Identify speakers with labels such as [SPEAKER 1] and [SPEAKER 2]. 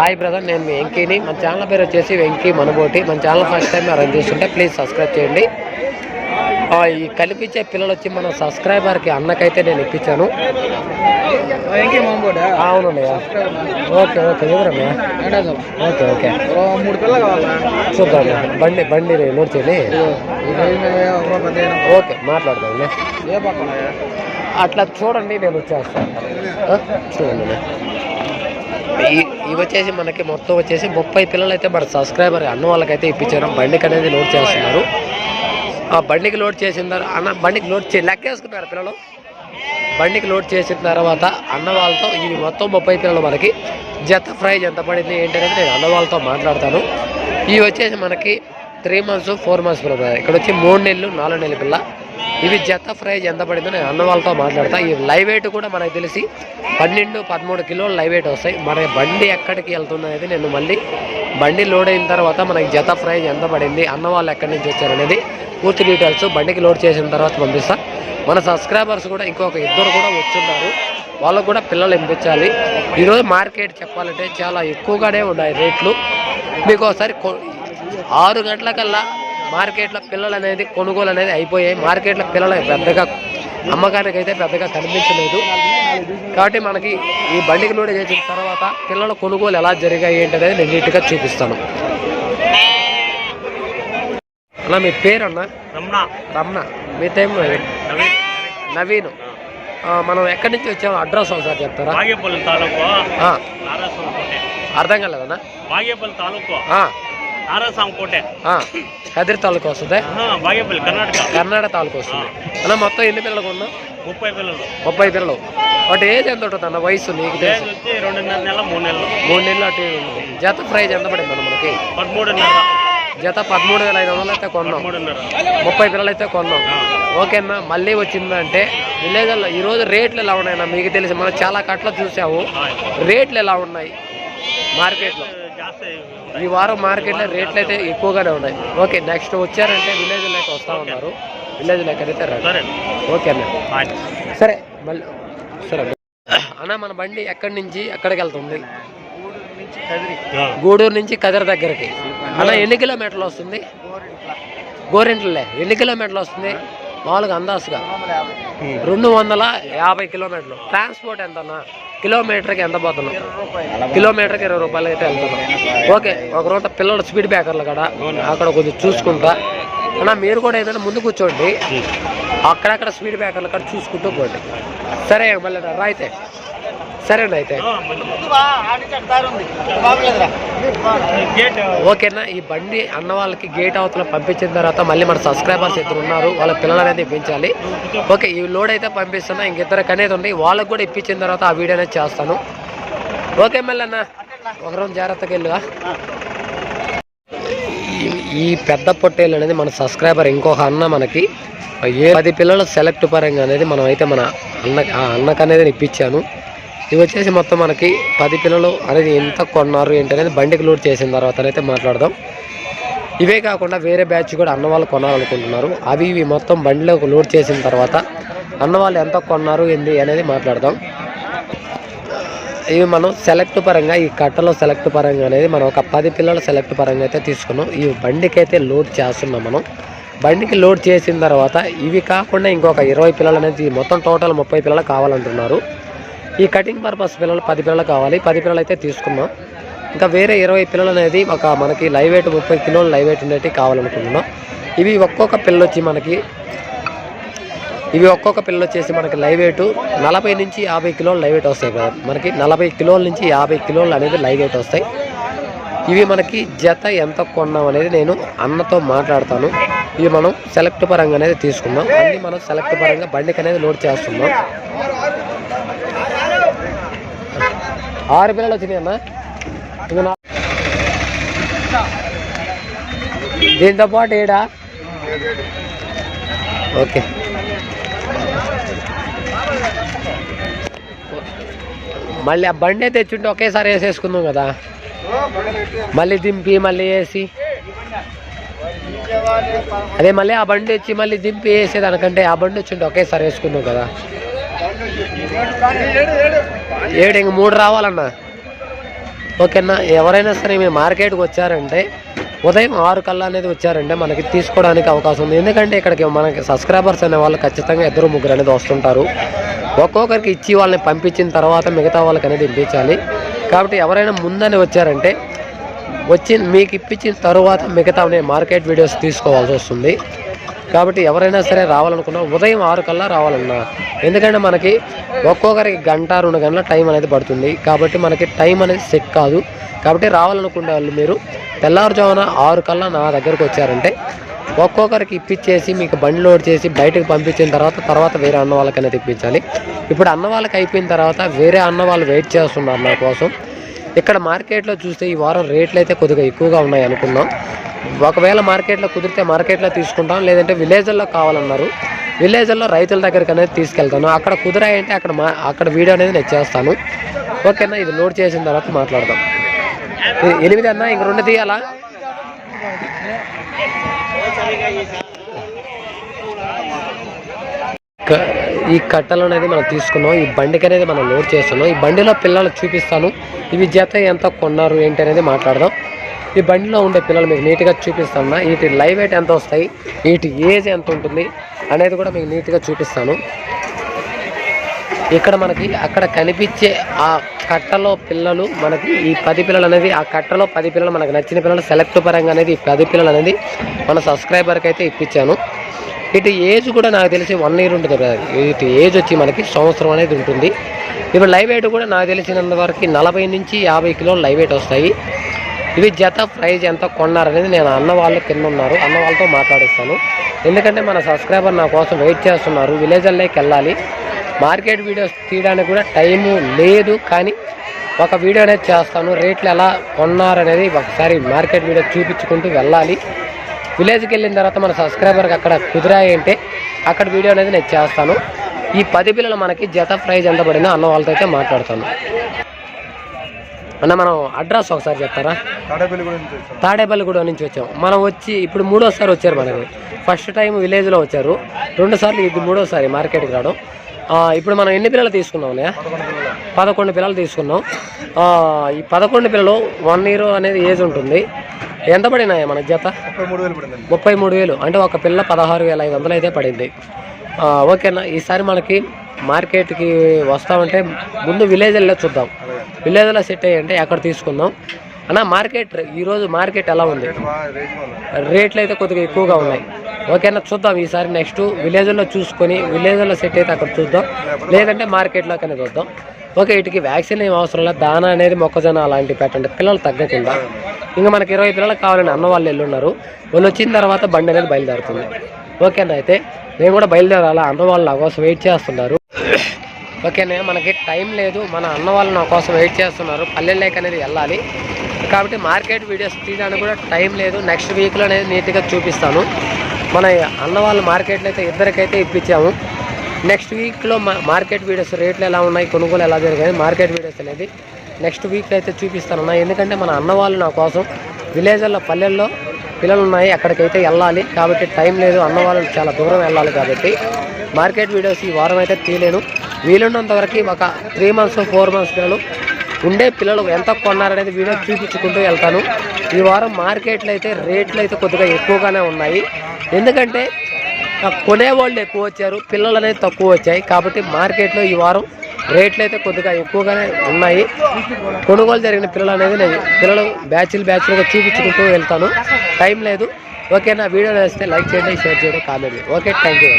[SPEAKER 1] Hi brother నేను మీ వెంకీని. మన channel పేరు వచ్చేసి వెంకీ మనబోటి. మన ఛానల్ ఫస్ట్ టైం రన్ చేస్తుంటే ప్లీజ్ సబ్స్క్రైబ్ చేయండి. ఈ కనిపించే పిల్లలు వచ్చి మన సబ్స్క్రైబర్కి అన్నకైతే నేను ఇప్పించాను. అవునన్నయ్య. Okay okay. ఎవరన్నయ్య okay okay.
[SPEAKER 2] మూడు పిల్లలు కావాలా?
[SPEAKER 1] చూద్దాం. బండి బండి నోట్ చేయండి. ఓకే
[SPEAKER 2] పక్కన?
[SPEAKER 1] అట్లా చూడండి నేను వచ్చేస్తాను. చూడండి. ఇవి వచ్చేసి మనకి మొత్తం వచ్చేసి ముప్పై పిల్లలు అయితే మన సబ్స్క్రైబర్ అన్న వాళ్ళకైతే ఇప్పించారు. బండికి అనేది లోడ్ చేస్తున్నారు. ఆ బండికి లోడ్ చేసిన తర్వాత అన్న బండికి లోడ్ చే లెక్కేసుకున్నారు పిల్లలు. బండికి లోడ్ చేసిన తర్వాత అన్న వాళ్ళతో ఇవి మొత్తం ముప్పై పిల్లలు మనకి జత ప్రైజ్ ఎంత పడింది. ఏంటి అనేది నేను అన్న వాళ్ళతో మాట్లాడతాను. ఇవి వచ్చేసి మనకి త్రీ మంత్స్ ఫోర్ మంత్స్ పిల్లలు. ఇక్కడ వచ్చి మూడు నెలలు నాలుగు నెలల పిల్ల. ఇవి జత ప్రైజ్ ఎంత పడిందో నేను అన్న వాళ్ళతో మాట్లాడతా. ఈ లైవ్ వెయిట్ కూడా మనకు తెలిసి పన్నెండు పదమూడు కిలోలు లైవ్ వెయిట్ వస్తాయి. మన బండి ఎక్కడికి వెళ్తుంది అనేది నేను మళ్ళీ బండి లోడ్ అయిన తర్వాత మనకి జత ప్రైజ్ ఎంత పడింది అన్న వాళ్ళు ఎక్కడి నుంచి వచ్చారు అనేది పూర్తి డీటెయిల్స్ బండికి లోడ్ చేసిన తర్వాత పంపిస్తా. మన సబ్స్క్రైబర్స్ కూడా ఇంకొక ఇద్దరు కూడా వచ్చున్నారు. వాళ్ళకు కూడా పిల్లలు ఎంపించాలి. ఈరోజు మార్కెట్ చెప్పాలంటే చాలా ఎక్కువగానే ఉన్నాయి రేట్లు. మీకు ఒకసారి ఆరు గంటలకల్లా మార్కెట్లో పిల్లలు అనేది కొనుగోలు అనేది అయిపోయాయి. మార్కెట్లో పిల్లలు పెద్దగా అమ్మకానికి అయితే పెద్దగా కనిపించలేదు. కాబట్టి మనకి ఈ బండికి లోడ్ చేసిన తర్వాత పిల్లల కొనుగోలు ఎలా జరిగాయి ఏంటి అనేది నేను నీట్గా చూపిస్తాను. అన్న మీ పేరు అన్న
[SPEAKER 3] రమణ.
[SPEAKER 1] రమణ. మీ టైం
[SPEAKER 3] నవీన్.
[SPEAKER 1] మనం ఎక్కడి నుంచి వచ్చాము అడ్రస్ ఒకసారి చెప్తారా? అర్థం కాలేదన్నా?
[SPEAKER 3] బాగేపల్లి తాలూకు.
[SPEAKER 1] ఆ, కదిరి తాలూకు వస్తుంది.
[SPEAKER 3] బాగేపల్లి కర్ణాటక.
[SPEAKER 1] కర్ణాటక తాలూకు వస్తుంది. అన్న మొత్తం ఎన్ని పిల్లలకు ఉన్నా
[SPEAKER 3] ముప్పై పిల్లలు.
[SPEAKER 1] ముప్పై పిల్లలు. వాటి ఏజ్ ఎంత ఉంటుంది అన్న వయసు నీకు
[SPEAKER 3] ఏజ్
[SPEAKER 1] తెలుసు?
[SPEAKER 3] వచ్చి రెండున్నర నెల మూడు నెలలు.
[SPEAKER 1] మూడు నెలలు అటు ఉంటుంది. జత ప్రైజ్ ఎంత పడింది అన్న మనకి?
[SPEAKER 3] పదమూడున్నర.
[SPEAKER 1] జత పదమూడు వేల ఐదు వందలు అయితే కొన్నాం. ముప్పై పిల్లలు అయితే కొన్నాం ఓకేనా మళ్ళీ వచ్చిందంటే విలేజ్లో ఈరోజు రేట్లు ఎలా ఉన్నాయన్నా మీకు తెలిసి మనం చాలా కట్ల చూసాము. రేట్లు ఎలా ఉన్నాయి? మార్కెట్లో. ఈ వారం మార్కెట్లో రేట్లు అయితే ఎక్కువగానే ఉన్నాయి. ఓకే నెక్స్ట్ వచ్చారంటే విలేజ్ లెక్క వస్తూ ఉన్నారు. విలేజ్ లెక్క అయితే రండి ఓకే అన్న. సరే మళ్ళీ సరే. అన్న మన బండి ఎక్కడి నుంచి ఎక్కడికి వెళ్తుంది. గూడూరు నుంచి కదిరి దగ్గరికి. అన్న ఎన్ని కిలోమీటర్లు వస్తుంది? గోరింట్లే. ఎన్ని కిలోమీటర్లు వస్తుంది? మామూలుగా అందాసుగా రెండు వందల యాభై కిలోమీటర్లు. ట్రాన్స్పోర్ట్ ఎంత అన్న కిలోమీటర్కి ఎంత పోతున్నాం కిలోమీటర్కి ఇరవై రూపాయలు అయితే వెళ్తున్నాం ఓకే ఒక రోజు పిల్లలు స్పీడ్ బ్రేకర్లు కదా అక్కడ కొంచెం చూసుకుంటా. అన్న మీరు కూడా ఏదైనా ముందు కూర్చోండి. అక్కడక్కడ స్పీడ్ బ్రేకర్లు కూడా చూసుకుంటూ పోండి. సరే మళ్ళీ రా అయితే. సరేనా అయితే? ఓకేనా? ఈ బండి అన్న వాళ్ళకి గేట్ అవతల పంపించిన తర్వాత మళ్ళీ మన సబ్స్క్రైబర్స్ ఇద్దరు ఉన్నారు. వాళ్ళ పిల్లలు అనేది ఇప్పించాలి ఓకే ఈ లోడ్ అయితే పంపిస్తున్నా. ఇంకిద్దరు అనేది ఉంది. వాళ్ళకి కూడా ఇప్పించిన తర్వాత ఆ వీడియో అనేది చేస్తాను. ఓకే మళ్ళీ అన్న ఒక రోజు జాగ్రత్తగా వెళ్ళుగా ఈ- ఈ పెద్ద పొట్టేలు అనేది మన సబ్స్క్రైబర్ ఇంకొక అన్న మనకి ఏ పది పిల్లలు సెలెక్ట్ పరంగా అనేది మనం అయితే మన అన్న ఆ అన్నకు అనేది ఇప్పించాను. ఇవి వచ్చేసి మొత్తం మనకి పది పిల్లలు అనేది ఎంత కొన్నారు ఏంటి అనేది బండికి లోడ్ చేసిన తర్వాత అయితే మాట్లాడదాం. ఇవే కాకుండా వేరే బ్యాచ్ కూడా అన్న వాళ్ళు కొనాలనుకుంటున్నారు. అవి ఇవి మొత్తం బండిలోకి లోడ్ చేసిన తర్వాత అన్న వాళ్ళు ఎంత కొన్నారు ఏంది అనేది మాట్లాడదాం. ఇవి మనం సెలెక్ట్ పరంగా ఈ కట్టలో సెలెక్ట్ పరంగా అనేది మనం ఒక పది పిల్లల సెలెక్ట్ పరంగా అయితే తీసుకున్నాం. ఈ బండికి అయితే లోడ్ చేస్తున్నాం మనం. బండికి లోడ్ చేసిన తర్వాత ఇవి కాకుండా ఇంకొక ఇరవై పిల్లలు అనేది మొత్తం టోటల్ ముప్పై పిల్లలు కావాలంటున్నారు. ఈ కటింగ్ పర్పస్ పిల్లలు పది పిల్లలు కావాలి. పది పిల్లలు అయితే తీసుకున్నాం ఇంకా వేరే ఇరవై పిల్లలు అనేది ఒక మనకి లైవ్ వెయిట్ ముప్పై కిలోలు లైవ్ వెయిట్ ఉండేవి కావాలనుకుంటున్నాం. ఇవి ఒక్కొక్క పిల్ల వచ్చి మనకి ఇవి ఒక్కొక్క పిల్లలు వచ్చేసి మనకి లైవ్ వెయిట్ నలభై నుంచి యాభై కిలోలు లైవ్ వెయిట్ వస్తాయి కదా మనకి నలభై కిలోల నుంచి యాభై కిలోలు అనేది లైవ్ వెయిట్ వస్తాయి. ఇవి మనకి జత ఎంత కొన్నాం అనేది నేను అన్నతో మాట్లాడతాను. ఇవి మనం సెలెక్ట్ పరంగా అనేది తీసుకున్నాం అన్నీ మనం సెలెక్ట్ పరంగా బండికి అనేది లోడ్ చేస్తున్నాం. ఆరు పిల్లలు వచ్చినాయమ్మా ఇంకా దీంతో పాటు ఏడా? ఓకే. మళ్ళీ ఆ బండి తెచ్చుంటే ఒకేసారి వేసేసుకుందాం కదా. మళ్ళీ దింపి మళ్ళీ వేసి. అదే మళ్ళీ ఆ బండి వచ్చి మళ్ళీ దింపి వేసేదానికంటే ఆ బండి వచ్చింటే ఒకేసారి వేసుకుందాం కదా. ఏడు ఇంక మూడు రావాలన్నా. ఓకేనా? ఎవరైనా సరే మీరు మార్కెట్కి వచ్చారంటే ఉదయం ఆరు కల్లా అనేది వచ్చారంటే మనకి తీసుకోవడానికి అవకాశం ఉంది. ఎందుకంటే ఇక్కడికి మనకి సబ్స్క్రైబర్స్ అనే వాళ్ళు ఖచ్చితంగా ఇద్దరు ముగ్గురు అనేది వస్తుంటారు. ఒక్కొక్కరికి ఇచ్చి వాళ్ళని పంపించిన తర్వాత మిగతా వాళ్ళకి అనేది ఇప్పించాలి. కాబట్టి ఎవరైనా ముందని వచ్చారంటే వచ్చి మీకు ఇప్పించిన తర్వాత మిగతా మార్కెట్ వీడియోస్ తీసుకోవాల్సి వస్తుంది. కాబట్టి ఎవరైనా సరే రావాలనుకున్నా ఉదయం ఆరు కల్లా రావాలన్నా. ఎందుకంటే మనకి ఒక్కొక్కరికి గంట రెండు గంటల టైం అనేది పడుతుంది. కాబట్టి మనకి టైం అనేది సెట్ కాదు. కాబట్టి రావాలనుకునే వాళ్ళు మీరు తెల్లవారుజామున ఆరు కల్లా నా దగ్గరకు వచ్చారంటే ఒక్కొక్కరికి ఇప్పించేసి మీకు బండి లోడ్ చేసి బయటకు పంపించిన తర్వాత తర్వాత వేరే అన్న వాళ్ళకి అనేది ఇప్పించాలి ఇప్పుడు అన్న వాళ్ళకి అయిపోయిన తర్వాత వేరే అన్న వాళ్ళు వెయిట్ చేస్తున్నారు నా కోసం. ఇక్కడ మార్కెట్లో చూస్తే ఈ వారం రేట్లు అయితే కొద్దిగా ఎక్కువగా ఉన్నాయి అనుకున్నాం ఒకవేళ మార్కెట్లో కుదిరితే మార్కెట్లో తీసుకుంటాం లేదంటే విలేజ్ల్లో కావాలన్నారు. విలేజ్ల్లో రైతుల దగ్గరికి అనేది తీసుకెళ్తాను. అక్కడ కుదిరాయంటే అక్కడ మా అక్కడ వీడియో అనేది నేను చేస్తాను. ఓకేనా? ఇది లోడ్ చేసిన తర్వాత మాట్లాడదాం. ఎనిమిది అన్న? ఇంక రెండు తీయాలా? ఈ కట్టలు అనేది మనం తీసుకున్నాం. ఈ బండికి అనేది మనం లోడ్ చేస్తున్నాం. ఈ బండిలో పిల్లలు చూపిస్తాను. ఇవి జత ఎంత కొన్నారు ఏంటి అనేది మాట్లాడదాం. ఈ బండిలో ఉండే పిల్లలు మీకు నీట్గా చూపిస్తాను. వీటి లైవ్ వెయిట్ ఎంత వస్తాయి? వీటి ఏజ్ ఎంత ఉంటుంది? అనేది కూడా మీకు నీట్గా చూపిస్తాను. ఇక్కడ మనకి అక్కడ కనిపించే ఆ కట్టలో పిల్లలు మనకి ఈ పది పిల్లలు అనేది ఆ కట్టలో పది పిల్లలు మనకు నచ్చిన పిల్లలు సెలెక్ట్ పరంగా అనేది ఈ పది పిల్లలు అనేది మన సబ్స్క్రైబర్కి అయితే ఇప్పించాను. ఇటు ఏజ్ కూడా నాకు తెలిసి వన్ ఇయర్ ఉంటుంది కదా. ఇటు ఏజ్ వచ్చి మనకి సంవత్సరం అనేది ఉంటుంది. ఇప్పుడు లైవ్ వెయిట్ కూడా నాకు తెలిసినంత వరకు నలభై నుంచి యాభై కిలోలు లైవ్ వెయిట్ వస్తాయి. ఇవి జత ప్రైజ్ ఎంత కొన్నారనేది నేను అన్న వాళ్ళు కింద ఉన్నారు. అన్న వాళ్ళతో మాట్లాడిస్తాను. ఎందుకంటే మన సబ్స్క్రైబర్ నా కోసం వెయిట్ చేస్తున్నారు. విలేజ్లోకి వెళ్ళాలి. మార్కెట్ వీడియోస్ తీయడానికి కూడా టైము లేదు. కానీ ఒక వీడియో అనేది చేస్తాను. రేట్లు ఎలా కొన్నారనేది ఒకసారి మార్కెట్ వీడియో చూపించుకుంటూ వెళ్ళాలి. విలేజ్కి వెళ్ళిన తర్వాత మన సబ్స్క్రైబర్కి అక్కడ కుదిరాయంటే అక్కడ వీడియో అనేది నేను చేస్తాను. ఈ పది పిల్లలు మనకి జత ప్రైజ్ ఎంత పడిందో అన్న వాళ్ళతో అయితే మాట్లాడతాను. అన్న మనం అడ్రస్ ఒకసారి చెప్తారా? తాడేపల్లిగూడ నుంచి వచ్చాం. మనం వచ్చి ఇప్పుడు మూడోసారి వచ్చారు మనకి. ఫస్ట్ టైం విలేజ్లో వచ్చారు. రెండు సార్లు ఇది మూడోసారి మార్కెట్కి రావడం. ఇప్పుడు మనం ఎన్ని పిల్లలు తీసుకున్నాం పదకొండు పిల్లలు తీసుకున్నాం. ఈ పదకొండు పిల్లలు వన్ ఇయర్ అనేది ఏజ్ ఉంటుంది. ఎంత పడినాయి మన జత? ముప్పై మూడు వేలు అంటే ఒక పిల్ల పదహారు వేల ఐదు వందలు అయితే పడింది. ఓకేనా? ఈసారి మనకి మార్కెట్కి వస్తామంటే ముందు విలేజ్ వెళ్ళి చూద్దాం. విలేజ్లో సెట్ అయ్యంటే ఎక్కడ తీసుకుందాం? అన్న మార్కెట్ ఈరోజు మార్కెట్ ఎలా ఉంది? రేట్లు అయితే కొద్దిగా ఎక్కువగా ఉన్నాయి. ఓకేనా? చూద్దాం ఈసారి నెక్స్ట్ విలేజ్లో చూసుకొని విలేజ్లో సెట్ అయితే అక్కడ చూద్దాం. లేదంటే మార్కెట్లోకి అనేది చూద్దాం. ఓకే వీటికి వ్యాక్సిన్ ఏం అవసరం లేదు. దానా అనేది మొక్కజొన్న అలాంటివి పెట్టండి. పిల్లలు తగ్గకుండా. ఇంకా మనకి ఇరవై పిల్లలకు కావాలని అన్న వాళ్ళు వెళ్ళున్నారు వాళ్ళు వచ్చిన తర్వాత బండి అనేది బయలుదేరుతుంది. ఓకేనా అయితే నేను కూడా బయలుదేరాలా? అన్న వాళ్ళు నా కోసం వెయిట్ చేస్తున్నారు. ఓకేనా మనకి టైం లేదు. మన అన్న వాళ్ళు నా కోసం వెయిట్ చేస్తున్నారు. పల్లెల్లోకి అనేది వెళ్ళాలి. కాబట్టి మార్కెట్ వీడియోస్ తీయడానికి కూడా టైం లేదు. నెక్స్ట్ వీక్లో అనేది నీట్గా చూపిస్తాను. మన అన్న వాళ్ళు మార్కెట్లో అయితే ఇద్దరికైతే ఇప్పించాము. నెక్స్ట్ వీక్లో మా మార్కెట్ వీడియోస్ రేట్లు ఎలా ఉన్నాయి కొనుగోలు ఎలా జరిగాయి మార్కెట్ వీడియోస్ అనేది నెక్స్ట్ వీక్లో అయితే చూపిస్తాను. ఎందుకంటే మన అన్నవాళ్ళు నా కోసం విలేజ్లో పల్లెల్లో పిల్లలు ఉన్నాయి అక్కడికైతే వెళ్ళాలి కాబట్టి టైం లేదు. అన్న వాళ్ళు చాలా దూరం వెళ్ళాలి కాబట్టి మార్కెట్ వీడియోస్ ఈ వారం అయితే తీయలేను. వీలున్నంత వరకు ఒక త్రీ మంత్స్ ఫోర్ మంత్స్ పిల్లలు ఉండే పిల్లలు ఎంత కొన్నారనేది వీడియో చూపించుకుంటూ వెళ్తాను. ఈ వారం మార్కెట్లో అయితే రేట్లు అయితే కొద్దిగా ఎక్కువగానే ఉన్నాయి. ఎందుకంటే కొనేవాళ్ళు ఎక్కువ వచ్చారు. పిల్లలు అనేది తక్కువ వచ్చాయి. కాబట్టి మార్కెట్లో ఈ వారం రేట్లు అయితే కొద్దిగా ఎక్కువగానే ఉన్నాయి. కొనుగోలు జరిగిన పిల్లలు అనేది నేను పిల్లలు బ్యాచ్లు బ్యాచ్లుగా చూపించుకుంటూ వెళ్తాను. టైం లేదు. ఓకే నా వీడియో వేస్తే లైక్ చేయండి షేర్ చేయండి కామెంట్ ఓకే థ్యాంక్ యూ